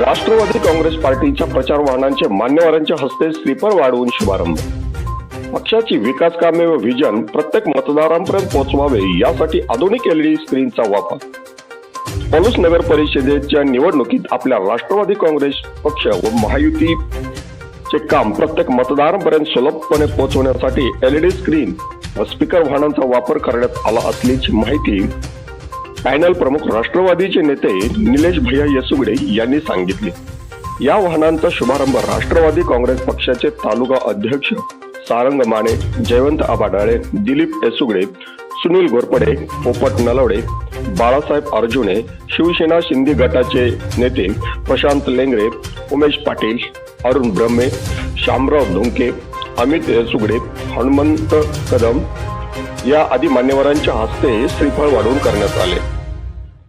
राष्ट्रवादी काँग्रेस पार्टीच्या प्रचार वाहनांचे मान्यवरांच्या हस्ते स्लीपर वाढवून शुभारंभ. पक्षाची विकास कामे व व्हिजन प्रत्येक मतदारांपर्यंत पोहोचवावे यासाठी आधुनिक एलईडी स्क्रीनचा वापर. पलूस नगर परिषदेच्या निवडणुकीत आपल्या राष्ट्रवादी काँग्रेस पक्ष व महायुती चे काम प्रत्येक मतदारांपर्यंत सुलभपणे पोहोचवण्यासाठी एलईडी स्क्रीन व स्पीकर वाहनांचा वापर करण्यात आला असल्याची माहिती पॅनल प्रमुख राष्ट्रवादीचे नेते निलेश भैया येसुगडे यांनी सांगितले. या वाहनांचा शुभारंभ राष्ट्रवादी काँग्रेस पक्षाचे तालुका अध्यक्ष सारंग माने जयवंत आबाडाळे दिलीप येसुगडे सुनील घोरपडे पोपट नलवडे बाळासाहेब अर्जुने शिवसेना शिंदे गटाचे नेते प्रशांत लेंगरे उमेश पाटील अरुण ब्रह्मे शामराव धुंके अमित येसुगडे हनुमंत कदम या आदी मान्यवरांच्या हस्ते श्रीफळ वाढवून करण्यात आले.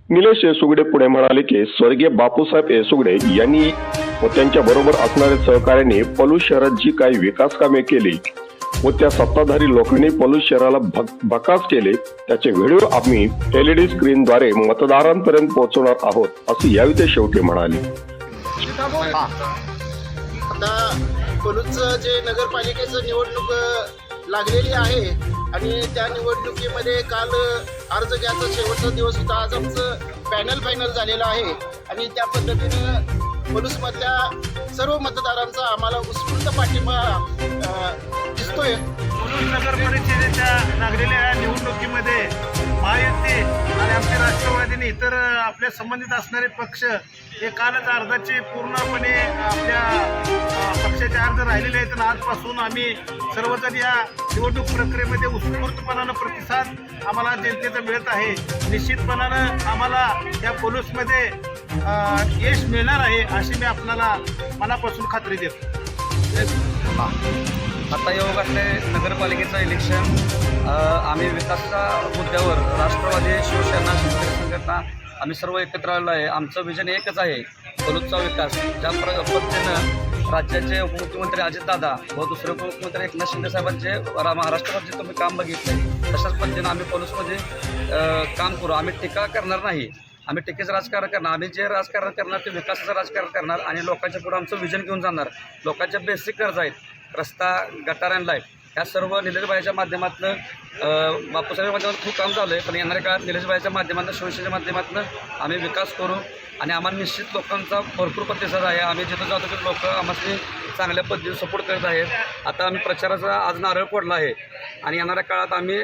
निलेश येसुगडे पुढे म्हणाले की स्वर्गीय बापूसाहेब येसुगडे यांनी व त्यांच्या बरोबर असणाऱ्या सहकार्याने पलूस शहरात जी काही विकास कामे केली व त्या सत्ताधारी लोकांनी पलूस शहराला भक- भकास केले त्याचे व्हिडिओ आम्ही एलईडी स्क्रीनद्वारे मतदारांपर्यंत पोहोचवणार आहोत असे यावेळी ते शेवटी म्हणाले. आता पलूसचं जे नगरपालिकेचं निवडणूक लागलेली आहे आणि त्या निवडणुकीमध्ये काल अर्ज घ्यायचा शेवटचा दिवस होता. आज आमचं पॅनल फायनल झालेलं आहे. आणि त्या पद्धतीनं पलूसमधल्या सर्व मतदारांचा आम्हाला उत्स्फूर्त पाठिंबा दिसतोय. म्हणून नगर परिषदेच्या लागलेल्या निवडणुकीमध्ये महायुती आणि आमचे राष्ट्रवादीने इतर आपल्या संबंधित असणारे पक्ष हे कालच अर्जाचे पूर्णपणे आपल्या पक्षाचे अर्ज राहिलेले आहेत आणि आजपासून आम्ही सर्वजण या निवडणूक प्रक्रियेमध्ये उत्स्फूर्तपणानं प्रतिसाद आम्हाला जनतेचा मिळत आहे. निश्चितपणानं आम्हाला या पोलीसमध्ये यश मिळणार आहे अशी मी आपल्याला मनापासून खात्री देतो. आता योग असले नगरपालिकेचं इलेक्शन आम्ही विकासाच्या मुद्द्यावर राष्ट्रवादी शिवसेना शेतकरी संघटना आम्ही सर्व एकत्र आलो आहे. आमचं विजन एकच आहे पलूतचा विकास. ज्या प्र पद्धतीनं राज्याचे उपमुख्यमंत्री अजितदादा व दुसरे उपमुख्यमंत्री एकनाथ शिंदे साहेबांचे महाराष्ट्रामध्ये तुम्ही काम बघितले तशाच पद्धतीनं आम्ही पलूसमध्ये काम करू. आम्ही टीका करणार नाही. आम्ही टीकेचं राजकारण करणार. आम्ही जे राजकारण करणार ते विकासाचं राजकारण करणार आणि लोकांच्या पुढे आमचं विजन घेऊन जाणार. लोकांच्या बेसिक गरजा आहेत. रस्ता गटार अँड लाइट ह्या सर्व निलेशबाईच्या माध्यमातून बापूसाहेब माध्यमातून खूप काम झालं आहे पण येणाऱ्या काळात निलेशबाईच्या माध्यमातून शिवसेनेच्या माध्यमातून आम्ही विकास करू आणि आम्हाला निश्चित लोकांचा भरपूर प्रतिसाद आहे. आम्ही जिथं जातो तिथे लोक आम्हाला चांगल्या पद्धतीने सपोर्ट करत आहेत. आता आम्ही प्रचाराचा आज नारळ पडला आहे. आणि येणाऱ्या काळात आम्ही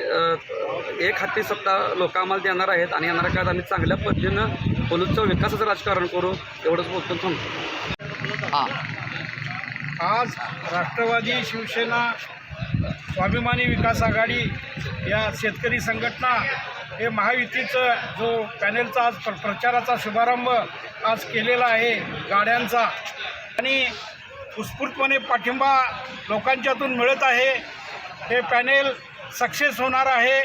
एक हाती सत्ता लोक आम्हाला देणार आहेत आणि येणाऱ्या काळात आम्ही चांगल्या पद्धतीनं पोलूसचं विकासाचं राजकारण करू एवढंच बोलतो थांबतो. आज राष्ट्रवादी शिवसेना स्वाभिमानी विकास आघाडी या शेतकरी संघटना हे महायुतीचं जो पॅनेलचा आज प्र प्रचाराचा शुभारंभ आज केलेला आहे गाड्यांचा आणि उत्स्फूर्तपणे पाठिंबा लोकांच्यातून मिळत आहे. हे पॅनेल सक्सेस होणार आहे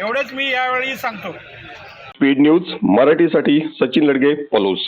एवढेच मी यावेळी सांगतो. स्पीड न्यूज मराठीसाठी सचिन लडगे पलूस.